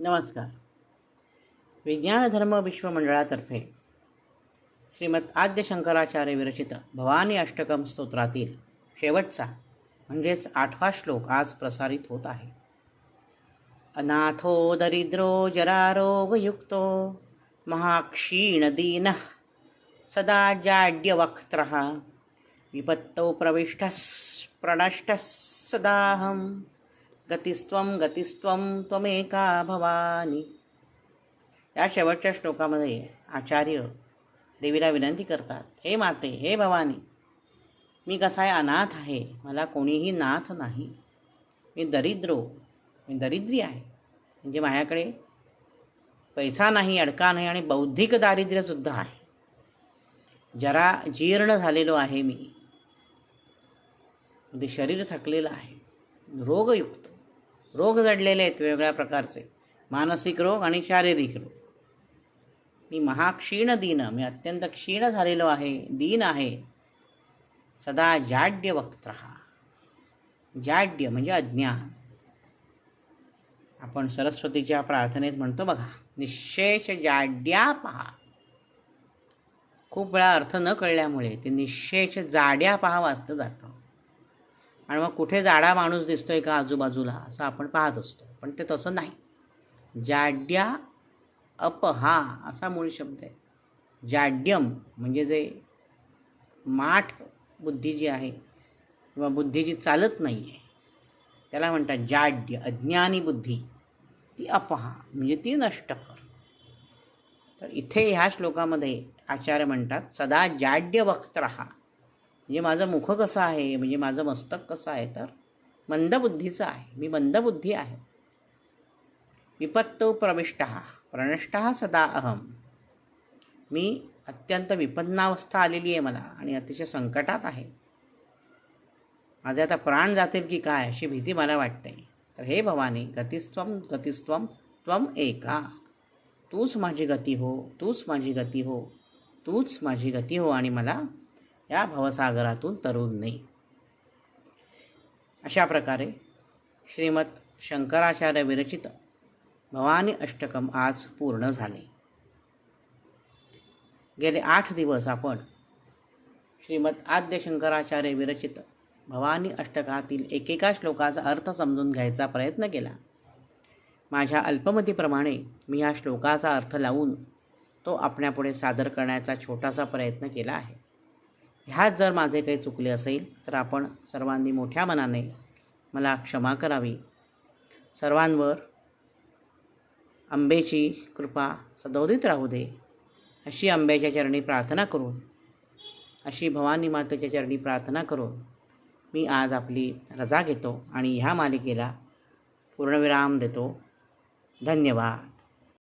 नमस्कार. विज्ञान धर्म विश्व मंडळातर्फे श्रीमद आद्य शंकराचार्य विरचित भवानी अष्टकम स्तोत्रातील शेवटचा म्हणजेच आठवा श्लोक आज प्रसारित होत आहे. अनाथो दरिद्रो जरारोगयुक्तो महाक्षीणदीन सदा जाड्यवक्त्र विपत्तौ प्रविष्टः प्रणष्टः सदाहं गतिस्त्वं गतिस्त्वं त्वमेका भवानी. या शेवटच्या श्लोकामध्ये आचार्य देवीला विनंती करतात हे माते हे भवानी मी कसा आहे अनाथ आहे मला कोणीही नाथ नाही. मी दरिद्रो मी दरिद्री आहे. म्हणजे माझ्याकडे पैसा नाही अडका नाही आणि बौद्धिक दारिद्र्यसुद्धा आहे. जरा जीर्ण झालेलो आहे मी. म्हणजे शरीर थकलेलं आहे. रोगयुक्त. रोग जडलेले आहेत वेगळ्या प्रकारचे. मानसिक रोग आणि शारीरिक रोग. मी महाक्षीण दीन मी अत्यंत क्षीण झालेलो आहे दीन आहे. सदा जाड्य वक्त जाड्य म्हणजे अज्ञान. आपण सरस्वतीच्या प्रार्थनेत म्हणतो बघा निशेष जाड्या पहा खूप वेळा अर्थ न कळल्यामुळे ते निशेष जाड्या पहा वाचतं जातं. आणि मग कुठे जाडा माणूस दिसतोय का आजूबाजूला असं आपण पाहत असतो. पण ते तसं नाही. जाड्या अपहा असा मूळ शब्द आहे. जाड्यम म्हणजे जे माठ बुद्धी जी आहे किंवा बुद्धी जी चालत नाही आहे त्याला म्हणतात जाड्य अज्ञानी बुद्धी. ती अपहा म्हणजे ती नष्ट कर. तर इथे ह्या श्लोकामध्ये आचार्य म्हणतात सदा जाड्य वक्त राहा म्हणजे माझं मुख कसं आहे? म्हणजे माझं मस्तक कसं आहे? तर मंदबुद्धीचं आहे. मी मंदबुद्धी आहे. विपत्तो प्रविष्ट प्रणष्ट सदा अहम मी अत्यंत विपन्नावस्था आलेली आहे मला आणि अतिशय संकटात आहे. माझे आता प्राण जातील की काय अशी भीती मला वाटते. तर हे भवानी गतिस्त्वम गतिस्त्वम त्वम एका. तूच माझी गती हो तूच माझी गती हो तूच माझी गती हो आणि मला या भवसागरातून तरुण नाही. अशा प्रकारे श्रीमत शंकराचार्य विरचित भवानी अष्टकम आज पूर्ण झाले. गेले आठ दिवस आपण श्रीमद आद्य शंकराचार्य विरचित भवानी अष्टकातील एकेका श्लोकाचा अर्थ समजून घ्यायचा प्रयत्न केला. माझ्या अल्पमतीप्रमाणे मी या श्लोकाचा अर्थ लावून तो आपल्यापुढे सादर करण्याचा छोटासा प्रयत्न केला आहे. ह्यात जर माझे काही चुकले असेल तर आपण सर्वांनी मोठ्या मनाने मला क्षमा करावी. सर्वांवर आंबेची कृपा सदोदित राहू दे. अशी आंब्याच्या चरणी प्रार्थना करून अशी भवानी मातेच्या चरणी प्रार्थना करून मी आज आपली रजा घेतो आणि ह्या मालिकेला पूर्णविराम देतो. धन्यवाद.